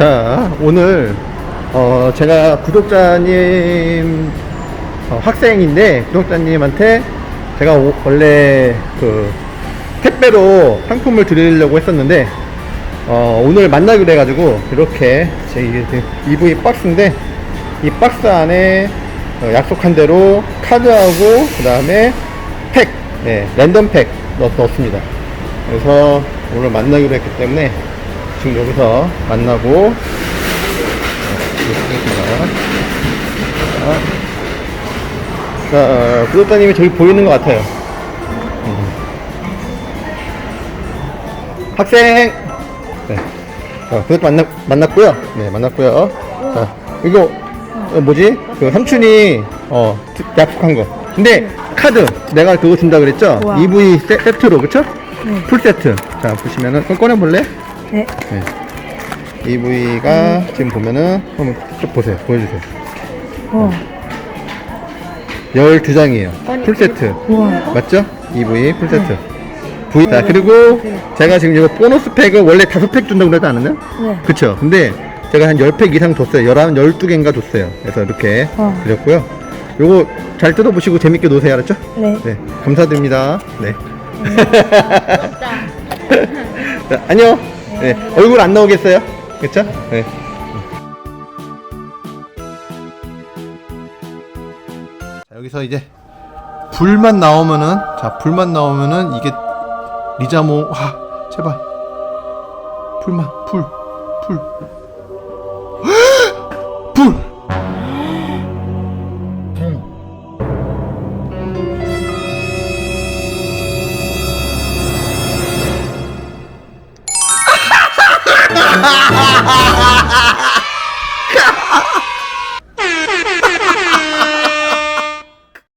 자, 오늘 어, 제가 구독자님 어, 학생인데 구독자님한테 제가 오- 원래 그 택배로 상품을 드리려고 했었는데 어, 오늘 만나기로 해가지고 이렇게 제 이게 그 EV 박스인데 이 박스 안에 어, 약속한 대로 카드하고 그 다음에 팩, 네, 랜덤 팩 넣, 넣었습니다. 그래서 오늘 만나기로 했기 때문에 지금 여기서 만나고. 자, 자, 어, 구독자님이 저기 보이는 것 같아요. 음. 학생! 네. 자, 구독 만나, 만났고요. 네, 만났고요. 자, 이거, 어, 뭐지? 그 삼촌이, 어, 드- 약속한 거. 근데 카드, 내가 그거 준다 그랬죠? 우와. EV 세, 세트로, 그쵸? 네. 풀 세트. 자, 보시면은, 꺼내볼래? 네. 네. EV가 지금 보면은, 한번 쭉 보세요. 보여주세요. 어. 12장이에요. 풀 세트. 우와. 맞죠? EV 풀 세트. V. 자, 그리고 제가 지금 이거 보너스 팩을 원래 5팩 준다고 그러지 않았나요? 네. 그쵸. 근데 제가 한 10팩 이상 줬어요. 11, 12개인가 줬어요. 그래서 이렇게 어. 드렸고요. 요거 잘 뜯어보시고 재밌게 노세요. 알았죠? 네. 네. 감사드립니다. 네. 자, 안녕. 네. 얼굴 안 나오겠어요? 그쵸? 네. 자, 여기서 이제 불만 나오면은 자 불만 나오면은 이게 리자몽 와 제발 불만 불 불 불 ha ha